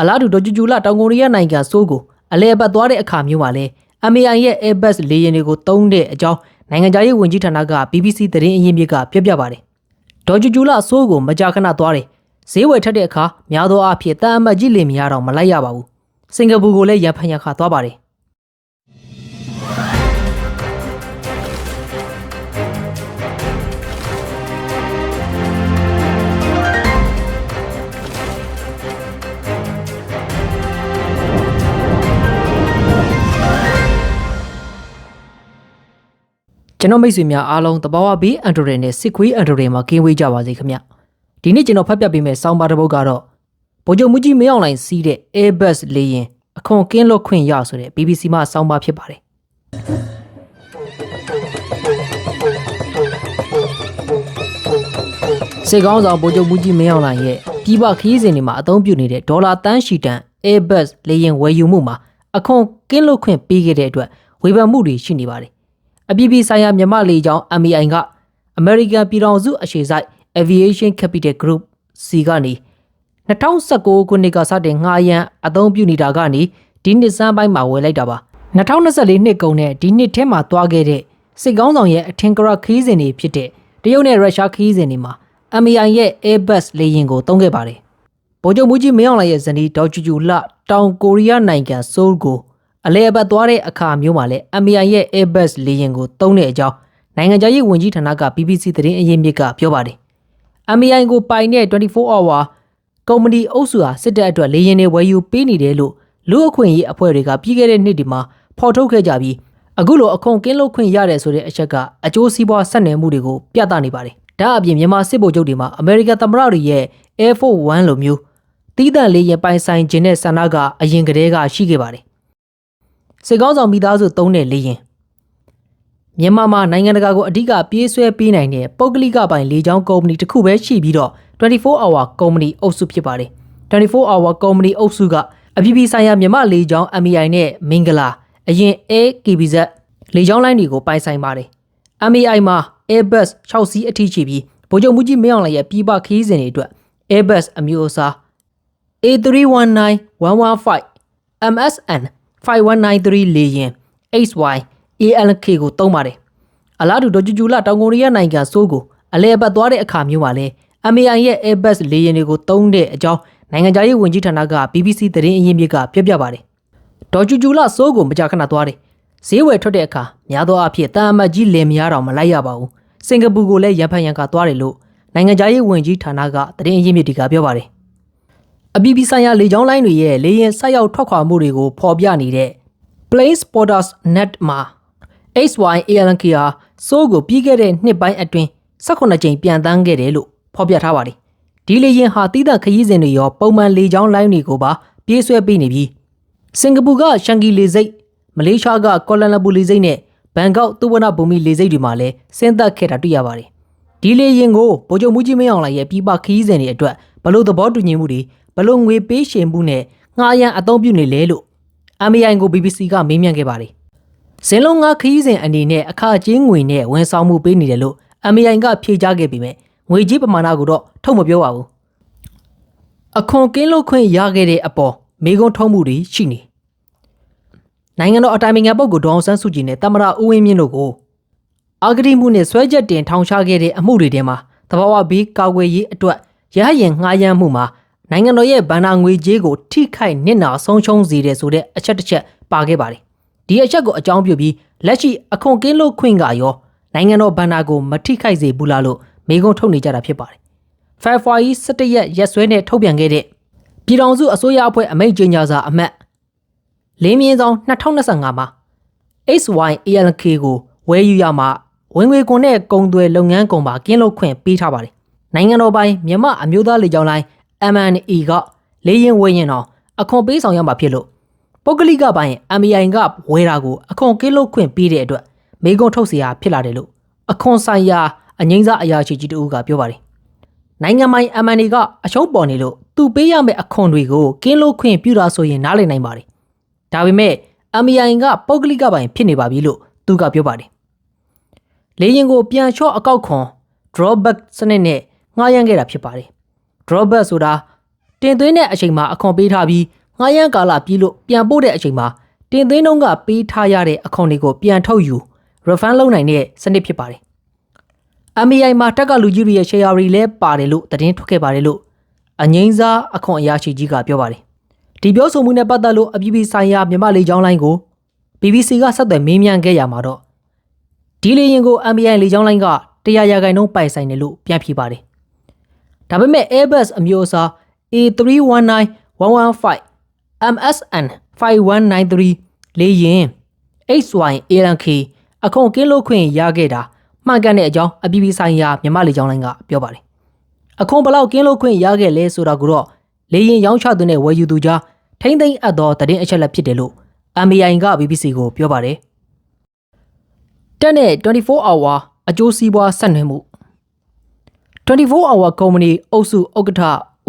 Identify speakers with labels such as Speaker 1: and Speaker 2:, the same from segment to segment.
Speaker 1: အလားတူဒေါ်ကျူကျူလာတောင်ကိုရီးယားနိုင်ငံဆိုးကိုအလဲအပတ်သွားတဲ့အခါမျိုးမှာလဲ MAI ရဲ့ Airbus လေယာဉ်တွေကိုတုံးတဲ့အကြောင်းနိုင်ငံခြားရေးဝန်ကြီးဌာနက BBC သတင်းအရင်းမြစ်ကပြောပြပါတယ်။ဒေါ်ကျူကျူလာဆိုးကိုမကြာခဏသွားတယ်။ဈေးဝယ်ထက်တဲ့အခါများသောအားဖြင့်တန်အမတ်ကြီးလင်မရတော့မလိုက်ရပါဘူး။စင်ကာပူကိုလည်းရန်ဖန်ရခါသွားပါတယ်။ ကျွန်တော်မိတ်ဆွေများအားလုံးတဘာဝဘေးအန်ဒရိုနဲ့စစ်ခွေးအန်ဒရိုမှာကင်းဝေးကြပါစေခင်ဗျဒီနေ့ကျွန်တော်ဖတ်ပြပေးမယ့်စောင်းပါတစ်ပုဒ်ကတော့ဗိုလ်ချုပ်မူကြီးမင်းအောင်လှိုင်စီးတဲ့ Airbus လေယာဉ်အခွန်ကင်းလွတ်ခွင့်ရဆိုတဲ့ BBC မှစောင်းပါဖြစ်ပါတယ်စေကောင်းဆောင်ဗိုလ်ချုပ်မူကြီးမင်းအောင်လှိုင်ရဲ့ပြည်ပခရီးစဉ်တွေမှာအသုံးပြုနေတဲ့ဒေါ်လာတန်းရှီတန် Airbus လေယာဉ်ဝယ်ယူမှုမှာအခွန်ကင်းလွတ်ခွင့်ပေးခဲ့တဲ့အတွက်ဝေဖန်မှုတွေရှိနေပါတယ် အပြည်ပြည်ဆိုင်ရာမြမလေကြောင်း MEI က American ပြည်ထောင်စုအရှေ့ဆိုင် Aviation Capital Group C ကနေ2019ခုနှစ်ကစတင်ငှားရမ်းအသုံးပြုနေတာကနေဒီနှစ်စမ်းပိုင်းမှာဝယ်လိုက်တာပါ2024နှစ်ကုန်နဲ့ဒီနှစ်ထဲမှာတွားခဲ့တဲ့စစ်ကောင်းဆောင်ရဲ့အထင်ကရခီးစဉ်တွေဖြစ်တဲ့တရုတ်နဲ့ရုရှားခီးစဉ်တွေမှာ MEI ရဲ့ Airbus လေယာဉ်ကိုသုံးခဲ့ပါတယ်ဗိုလ်ချုပ်မူကြီးမင်းအောင်လှိုင်ရဲ့ဇနီးဒေါက်ဂျူဂျူလတောင်ကိုရီးယားနိုင်ငံဆိုးလ်ကို အလဲအပတ်သွားတဲ့အခါမျိုးမှာလဲ MI ရဲ့ Airbus လေယာဉ်ကိုတုံးတဲ့အကြောင်းနိုင်ငံခြားရေးဝန်ကြီးဌာနက BBC သတင်းအရင်းမြစ်ကပြောပါတယ်။ MI ကိုပိုင်တဲ့24 hour ကုမ္ပဏီအုပ်စုဟာစစ်တပ်အတွက်လေယာဉ်တွေဝယ်ယူပေးနေတယ်လို့လူအခွင့်အရေးအဖွဲ့တွေကပြီးခဲ့တဲ့နှစ်ဒီမှာဖော်ထုတ်ခဲ့ကြပြီးအခုလိုအခွန်ကင်းလွတ်ခွင့်ရတယ်ဆိုတဲ့အချက်ကအကျိုးစီးပွားဆက်နွယ်မှုတွေကိုပြသနေပါတယ်။ဒါအပြင်မြန်မာစစ်ဗိုလ်ချုပ်တွေမှာအမေရိကန်သမ္မတတွေရဲ့ Air Force One လိုမျိုးတီးတန့်လေးရင်ပိုင်ဆိုင်ခြင်းတဲ့ဆန္ဒကအရင်ကတည်းကရှိခဲ့ပါတယ်။ စစ်ကောင်းဆောင်မိသားစုသုံးတဲ့လေရင်မြန်မာမှာနိုင်ငံတကာကိုအဓိကပြေးဆွဲပေးနိုင်တဲ့ပုဂ္ဂလိကပိုင်လေကြောင်းကုမ္ပဏီတစ်ခုပဲရှိပြီးတော့24 hour ကုမ္ပဏီအုပ်စုဖြစ်ပါတယ်24 hour ကုမ္ပဏီအုပ်စုကအပြည်ပြည်ဆိုင်ရာမြန်မာလေကြောင်း MEI နဲ့မင်္ဂလာအရင် AKBZ လေကြောင်းလိုင်းတွေကိုပိုင်ဆိုင်ပါတယ် MEI မှာ Airbus 6စီးအထိရှိပြီးဗိုလ်ချုပ်မှုကြီးမင်းအောင်လှိုင်ရဲ့ပြည်ပခရီးစဉ်တွေအတွက် Airbus အမျိုးအစား A319-115 MSN 5193လေယာဉ် HY ALK ကိုတုံးပါတယ်အလားတူဒေါ်ကျူကျူလာတောင်ကိုရီးယားနိုင်ငံဆိုးကိုအလဲအပတ်သွားတဲ့အခါမျိုးမှာလဲ MAI ရဲ့ Airbus လေယာဉ်တွေကိုတုံးတဲ့အကြောင်းနိုင်ငံခြားရေးဝန်ကြီးဌာနက BBC သတင်းအရင်းမြစ်ကပြောပြပါတယ်ဒေါ်ကျူကျူလာဆိုးကိုမကြာခဏသွားတယ်ဈေးဝယ်ထွက်တဲ့အခါများသောအားဖြင့်တာအမတ်ကြီးလင်မယားတော်မလိုက်ရပါဘူးစင်ကာပူကိုလည်းရန်ဖန်ရန်ကသွားတယ်လို့နိုင်ငံခြားရေးဝန်ကြီးဌာနကသတင်းအရင်းမြစ်တွေကပြောပါတယ် အပြည်ပြည်ဆိုင်ရာလေကြောင်းလိုင်းတွေရဲ့လေယာဉ်ဆိုက်ရောက်ထွက်ခွာမှုတွေကိုဖော်ပြနေတဲ့ Plane Spotters Net မှာ HYALK ဟာစိုးကိုပြီးခဲ့တဲ့နှစ်ပိုင်းအတွင်း18ကြိမ်ပြန်တန်းခဲ့တယ်လို့ဖော်ပြထားပါတယ်။ဒီလေယာဉ်ဟာတီးသန့်ခရီးစဉ်တွေရောပုံမှန်လေကြောင်းလိုင်းတွေကိုပါပြေးဆွဲပေးနေပြီးစင်ကာပူကရှန်ဂီလေဆိပ်မလေးရှားကကွာလာလမ်ပူလေဆိပ်နဲ့ဘန်ကောက်သုဝနာဘူမီလေဆိပ်တွေမှာလည်းဆင်းသက်ခဲ့တာတွေ့ရပါတယ်။ဒီလေယာဉ်ကိုဗိုလ်ချုပ်မူကြီးမင်းအောင်လှိုင်ရဲ့ပြည်ပခရီးစဉ်တွေအတွက်ဘလို့သဘောတူညီမှုတွေ ဘလို့ငွေပေးရှင်မှုနဲ့ငှားရမ်းအသုံးပြုနေလဲလို့ MAI ကို BBC ကမေးမြန်းခဲ့ပါတယ်။ဇင်းလုံးငါခရီးစဉ်အနေနဲ့အခကြေးငွေနဲ့ဝန်ဆောင်မှုပေးနေတယ်လို့ MAI ကဖြေကြားခဲ့ပေမဲ့ငွေကြေးပမာဏကိုတော့ထုတ်မပြောပါဘူး။အခွန်ကင်းလွတ်ခွင့်ရခဲ့တဲ့အပေါ်မေကွန်းထုံးမှုတွေရှိနေ။နိုင်ငံတော်အတိုင်ပင်ခံပုဂ္ဂိုလ်ဒေါအောင်ဆန်းစုကြည်နဲ့တမရဦးဝင်းမြင့်တို့ကိုအာဂတိမှုနဲ့ဆွဲချက်တင်ထောင်ချခဲ့တဲ့အမှုတွေထဲမှာတဘာဝဘေးကာကွယ်ရေးအတွက်ရဟရင်ငှားရမ်းမှုမှာ နိုင်ငံတော်ရဲ့ဗန္နာငွေကြေးကိုထိခိုက်နစ်နာဆုံးရှုံးစေတယ်ဆိုတဲ့အချက်တစ်ချက်ပါခဲ့ပါတယ်။ဒီအချက်ကိုအကြောင်းပြုပြီးလက်ရှိအခွန်ကင်းလို့ခွင့်ကရောနိုင်ငံတော်ဗန္နာကိုမထိခိုက်စေဘူးလားလို့မေကွန်းထုတ်နေကြတာဖြစ်ပါတယ်။ February 17ရက်ရက်စွဲနဲ့ထုတ်ပြန်ခဲ့တဲ့ပြည်ထောင်စုအစိုးရအဖွဲ့အမိန့်ကြေညာစာအမှတ်လင်းမြင့်ဆောင်2025မှာ HYALK ကိုဝယ်ယူရမှာဝင်ငွေခွန်နဲ့ကုန်သွယ်လုပ်ငန်းကုန်ပါကင်းလို့ခွင့်ပေးထားပါတယ်။နိုင်ငံတော်ပိုင်မြမအမျိုးသားလေကြောင်းလိုင်း MNE ကလေရင်ဝယ်ရင်တော့အခွန်ပေးဆောင်ရမှာဖြစ်လို့ပုဂ္ဂလိကပိုင်း MAI ကဝယ်တာကိုအခွန်ကင်းလို့ခွင့်ပေးတဲ့အတွက်မေကွန်ထုတ်เสียဖြစ်လာတယ်လို့အခွန်ဆိုင်ရာအငိမ့်စားအရာရှိကြီးတဦးကပြောပါတယ်။နိုင်ငံပိုင် MNE ကအရှုံးပေါ်နေလို့သူပေးရမယ့်အခွန်တွေကိုကင်းလို့ခွင့်ပြုတာဆိုရင်နားလည်နိုင်ပါတယ်။ဒါပေမဲ့ MAI ကပုဂ္ဂလိကပိုင်းဖြစ်နေပါပြီလို့သူကပြောပါတယ်။လေရင်ကိုပြန်လျှော့အကောက်ခွန် drawback စနစ်နဲ့ငှားရမ်းခဲ့တာဖြစ်ပါတယ်။ drawback ဆိုတာတင်သွင်းတဲ့အချိန်မှာအခွန်ပေးထားပြီးငှားရမ်းကာလပြီးလို့ပြန်ပို့တဲ့အချိန်မှာတင်သွင်းနှုန်းကပေးထားရတဲ့အခွန်တွေကိုပြန်ထုတ်ယူ refund လုပ်နိုင်တဲ့စနစ်ဖြစ်ပါတယ်။ MAI မှာတက်ကလူကြီးတွေရဲ့ share တွေလည်းပါတယ်လို့သတင်းထွက်ခဲ့ပါတယ်လို့အငိမ့်စားအခွန်အရာရှိကြီးကပြောပါတယ်။ဒီပြောဆိုမှုနဲ့ပတ်သက်လို့အပြည်ပြည်ဆိုင်ရာမြန်မာလေကြောင်းလိုင်းကို BBC ကဆက်သွယ်မေးမြန်းခဲ့ရမှာတော့ဒီလေရင်ကို MAI လေကြောင်းလိုင်းကတရားရာခိုင်နှုန်းပိုင်ဆိုင်တယ်လို့ပြန်ဖြေပါတယ်။ ဒါပေမဲ့ Airbus အမျိုးအစား A319-115 MSN 5193လေရင် HY ALK အခွန်ကင်းလို့ခွင့်ရခဲ့တာမှန်ကန်တဲ့အကြောင်းအပြည်ပြည်ဆိုင်ရာမြန်မာလေကြောင်းလိုင်းကပြောပါတယ်။အခွန်ဘလောက်ကင်းလို့ခွင့်ရခဲ့လဲဆိုတာကိုတော့လေရင်ရောင်းချသူနဲ့ဝယ်ယူသူကြားထိမ့်သိမ့်အပ်သောသတင်းအချက်အလက်ဖြစ်တယ်လို့ MAI က BBC ကိုပြောပါတယ်။တက်နဲ့24 hour အကျိုးစီးပွားဆက်နွယ်မှု 24 hour company အုပ်စုဥက္ကဋ္ဌ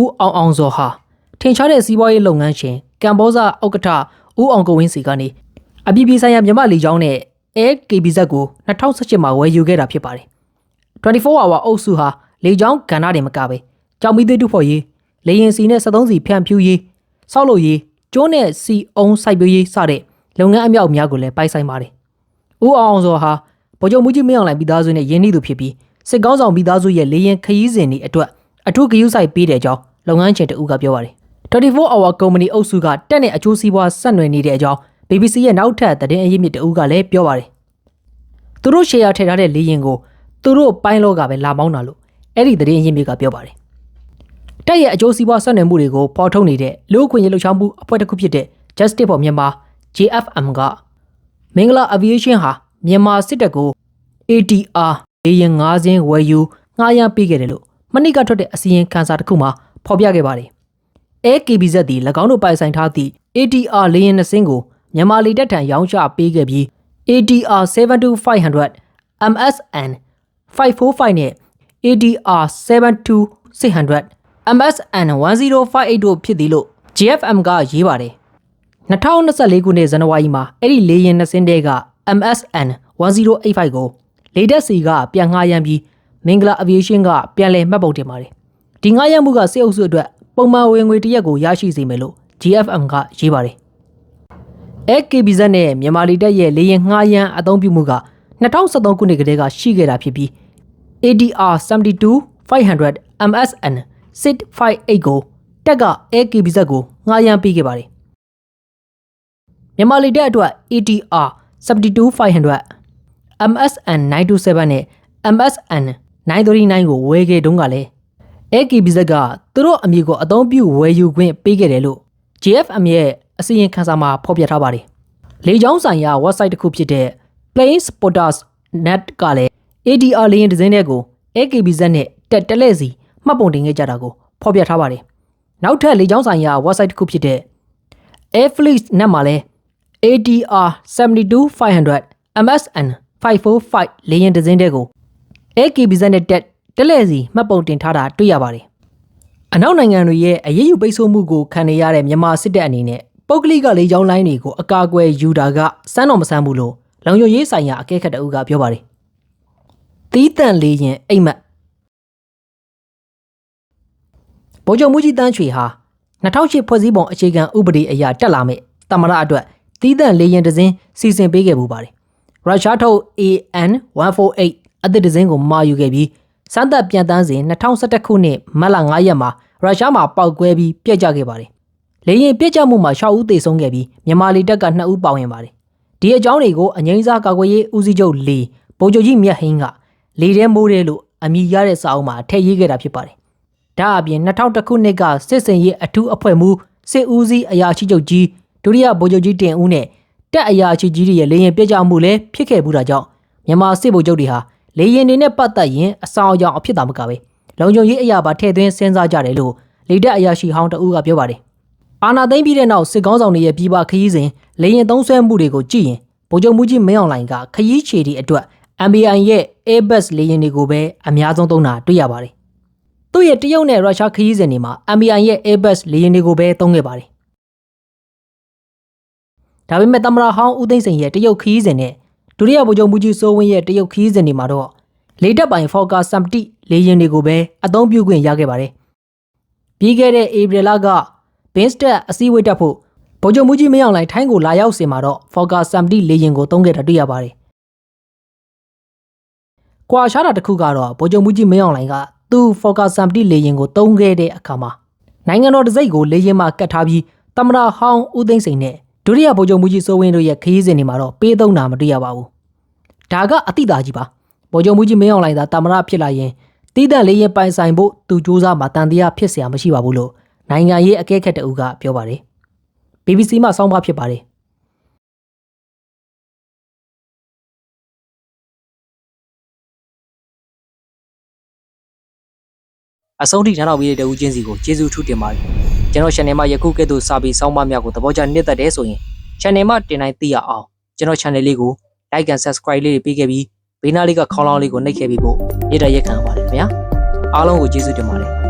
Speaker 1: ဦးအောင်အောင်ဇော်ဟာထင်ရှားတဲ့စီးပွားရေးလုပ်ငန်းရှင်ကမ်ဘောဇဥက္ကဋ္ဌဦးအောင်ကိုဝင်းစီကနေအပြည်ပြည်ဆိုင်ရာမြန်မာလေကြောင်းနဲ့ Air KBZ ကို2018မှာဝယ်ယူခဲ့တာဖြစ်ပါတယ်24 hour အုပ်စုဟာလေကြောင်းကဏ္ဍတွေမကပဲကြောင်မီသေးတူဖို့ရေးလေရင်စီနဲ့73စီဖြန့်ဖြူးရေးစောက်လို့ရေးကျိုးနဲ့စီအုံစိုက်ပျိုးရေးစတဲ့လုပ်ငန်းအမြောက်အများကိုလည်းပိုင်ဆိုင်ပါတယ်ဦးအောင်အောင်ဇော်ဟာဗိုလ်ချုပ်မှုကြီးမင်းအောင်လှိုင်ပြည်သားစုနဲ့ရင်းနှီးသူဖြစ်ပြီး စစ်ကောင်းဆောင်ပြည်သားစုရဲ့လေရင်ခရီးစဉ်တွေအတွက်အထူးဂရုစိုက်ပေးတဲ့အကြောင်းလုပ်ငန်းရှင်တဦးကပြောပါတယ်24 hour company အုပ်စုကတက်တဲ့အကျိုးစီးပွားဆက်နွယ်နေတဲ့အကြောင်း BBC ရဲ့နောက်ထပ်သတင်းအရင်းမြစ်တဦးကလည်းပြောပါတယ်သူတို့ share ထည့်ထားတဲ့လေရင်ကိုသူတို့ပိုင်းလောကပဲလာမောင်းတာလို့အဲ့ဒီသတင်းအရင်းမြစ်ကပြောပါတယ်တက်ရဲ့အကျိုးစီးပွားဆက်နွယ်မှုတွေကိုပေါ်ထုတ်နေတဲ့လူ့အခွင့်အရေးလှုပ်ရှားမှုအဖွဲ့တစ်ခုဖြစ်တဲ့ Justice for Myanmar JFM ကမင်္ဂလာ Aviation ဟာမြန်မာစစ်တပ်ကို ATR လေယာဉ်၅စင်းဝယ်ယူငှားရမ်းပေးခဲ့တယ်လို့မနေ့ကထွက်တဲ့အစည်းအဝေးခန်းစာတစ်ခုမှာဖော်ပြခဲ့ပါတယ်။ AKBZ သည်၎င်းတို့ပိုင်ဆိုင်ထားသည့် ATR လေယာဉ်နှစ်စင်းကိုမြန်မာလေတပ်ထံရောင်းချပေးခဲ့ပြီး ATR 72500 MSN 545နဲ့ ATR 72600 MSN 1058တို့ဖြစ်သည်လို့ GFM ကရေးပါတယ်။2024ခုနှစ်ဇန်နဝါရီမှာအဲ့ဒီလေယာဉ်နှစ်စင်းတဲက MSN 1085ကို လေတက်စီကပြန်ငှားရမ်းပြီးမင်္ဂလာ aviation ကပြန်လည်မှတ်ပုံတင်ပါတယ်။ဒီငှားရမ်းမှုကစစ်အုပ်စုအတွက်ပုံမှန်ဝင်ငွေတရက်ကိုရရှိစေမယ်လို့ GFM ကရေးပါတယ်။ AKBZ နဲ့မြန်မာလေတပ်ရဲ့လေယာဉ်ငှားရမ်းအသုံးပြုမှုက2013ခုနှစ်ကတည်းကရှိခဲ့တာဖြစ်ပြီး ADR 72 500 MSN 658ကိုတက်က AKBZ ကိုငှားရမ်းပေးခဲ့ပါတယ်။မြန်မာလေတပ်အတွက် ATR 72 500 MSN 927နဲ့ MSN 939ကိုဝယ်ခဲ့တုန်းကလည်း AKBZ ကသူတို့အမည်ကိုအသုံးပြုဝယ်ယူခွင့်ပေးခဲ့တယ်လို့ JFM ရဲ့အစီရင်ခံစာမှာဖော်ပြထားပါတယ်။လေကြောင်းဆိုင်ရာ website တစ်ခုဖြစ်တဲ့ Plane Spotters Net ကလည်း ADR လေယာဉ်တစ်စင်းတဲ့ကို AKBZ နဲ့တက်တလဲစီမှတ်ပုံတင်ခဲ့ကြတာကိုဖော်ပြထားပါတယ်။နောက်ထပ်လေကြောင်းဆိုင်ရာ website တစ်ခုဖြစ်တဲ့ Airfleet Net မှာလည်း ADR 72500 MSN 545လေယာဉ်တစ်စင်းတဲ့ကို AKBZ နဲ့တက်တလဲစီမှတ်ပုံတင်ထားတာတွေ့ရပါတယ်။အနောက်နိုင်ငံတွေရဲ့အရေးယူပိတ်ဆို့မှုကိုခံနေရတဲ့မြန်မာစစ်တပ်အနေနဲ့ပုဂ္ဂလိကလေကြောင်းလိုင်းတွေကိုအကာအကွယ်ယူတာကစမ်းတော်မဆန်းဘူးလို့လုံခြုံရေးဆိုင်ရာအကဲခတ်တအုပ်ကပြောပါတယ်။တီးတန့်လေးရင်အိမ်မက်ဗိုလ်ချုပ်မှုကြီးတန်းချွေဟာ2008ဖွဲ့စည်းပုံအခြေခံဥပဒေအရတက်လာမဲ့တမရအတွက်တီးတန့်လေးရင်တစင်းစီစဉ်ပေးခဲ့မှုပါတယ်။ ရုရှားထုတ် AN148 အသစ်တစင်းကိုမှာယူခဲ့ပြီးစမ်းသပ်ပြန်တန်းစဉ်2011ခုနှစ်မတ်လ9ရက်မှာရုရှားမှာပောက်ကွဲပြီးပြက်ကျခဲ့ပါတယ်။လေရင်ပြက်ကျမှုမှာ6ဦးသေဆုံးခဲ့ပြီးမြန်မာလေတပ်က2ဦးပါဝင်ပါတယ်။ဒီအကြောင်းတွေကိုအငိမ့်စားကာကွယ်ရေးဦးစီးချုပ်လေဗိုလ်ချုပ်ကြီးမြတ်ဟင်းကလေထဲမိုးတယ်လို့အမည်ရတဲ့စာအုပ်မှာထည့်ရေးခဲ့တာဖြစ်ပါတယ်။ဒါအပြင်2000ခုနှစ်ကစစ်စင်ရေးအထူးအဖွဲ့မှူးစစ်ဦးစီးအရာရှိချုပ်ကြီးဒုတိယဗိုလ်ချုပ်ကြီးတင်ဦးနဲ့ တက်အရာရှိကြီးတွေရဲ့လေရင်ပြက်ကျမှုလည်းဖြစ်ခဲ့ဘူးတာကြောင့်မြန်မာစစ်ဗိုလ်ချုပ်တွေဟာလေရင်တွေနဲ့ပတ်သက်ရင်အဆောင်အယောင်အဖြစ်တာမကပဲလုံခြုံရေးအရာပါထည့်သွင်းစဉ်းစားကြတယ်လို့လေတက်အရာရှိဟောင်းတဦးကပြောပါတယ်။အာနာသိမ့်ပြီးတဲ့နောက်စစ်ကောင်းဆောင်တွေရဲ့ပြည်ပခရီးစဉ်လေရင်သုံးဆွဲမှုတွေကိုကြည့်ရင်ဗိုလ်ချုပ်မှုကြီးမင်းအောင်လှိုင်ကခရီးခြေတွေအတွက် MBI ရဲ့ Airbus လေယာဉ်တွေကိုပဲအများဆုံးသုံးတာတွေ့ရပါတယ်။သူ့ရဲ့တရုတ်နဲ့ရုရှားခရီးစဉ်တွေမှာ MBI ရဲ့ Airbus လေယာဉ်တွေကိုပဲသုံးခဲ့ပါတယ်။ ဒါပေမဲ့တမရဟောင်းဦးသိန်းစိန်ရဲ့တရုတ်ခရီးစဉ်နဲ့ဒုတိယဗိုလ်ချုပ်မှုကြီးစိုးဝင်းရဲ့တရုတ်ခရီးစဉ်တွေမှာတော့လေတပ်ပိုင်ဖော်ကာစမ်ပတိလေယာဉ်တွေကိုပဲအသုံးပြုခွင့်ရခဲ့ပါတယ်ပြီးခဲ့တဲ့ဧပြီလကဘင်းစတက်အစည်းအဝေးတက်ဖို့ဗိုလ်ချုပ်မှုကြီးမင်းအောင်လှိုင်ထိုင်းကိုလာရောက်စင်မှာတော့ Focus Samdi လေရင်ကိုတုံးခဲ့တာတွေ့ရပါတယ်။ကွာရှားတာတစ်ခုကတော့ဗိုလ်ချုပ်မှုကြီးမင်းအောင်လှိုင်ကသူ့ Focus Samdi လေရင်ကိုတုံးခဲ့တဲ့အခါမှာနိုင်ငံတော်တစိုက်ကိုလေရင်မှာကတ်ထားပြီးတမနာဟောင်းဦးသိန်းစိန်နဲ့ ဒုတိယဗိုလ်ချုပ်မှုကြီးစိုးဝင်းတို့ရဲ့ခရီးစဉ်တွေမှာတော့ပေးသုံးတာမတွေ့ရပါဘူး။ဒါကအတိတာကြီးပါ။ဗိုလ်ချုပ်မှုကြီးမင်းအောင်လှိုင်သာတမနာဖြစ်လာရင်တီးတန့်လေးရင်ပိုင်ဆိုင်ဖို့သူစူးစမ်းမှာတန်တရားဖြစ်เสียမရှိပါဘူးလို့နိုင်ငံရေးအကဲခတ်တအုပ်ကပြောပါတယ်။ BBC မှစောင်းပါဖြစ်ပါတယ်
Speaker 2: အဆုံးထိနားထောင်ပြီးတဲ့တဦးချင်းစီကိုကျေးဇူးထူးတင်ပါတယ် ကျွန်တော် channel မှာယခုကဲ့သို့စာပေစောင်းပါများကိုသဘောကျနှစ်သက်တယ်ဆိုရင် channel မှာတင်တိုင်းသိရအောင်ကျွန်တော် channel လေးကို like and subscribe လေးတွေပေးခဲ့ပြီးဘေးနားလေးကခေါင်းလောင်းလေးကိုနှိပ်ခဲ့ပြီးဖို့ရတဲ့ရက်ခံပါတယ်ခင်ဗျာအားလုံးကိုကျေးဇူးတင်ပါတယ်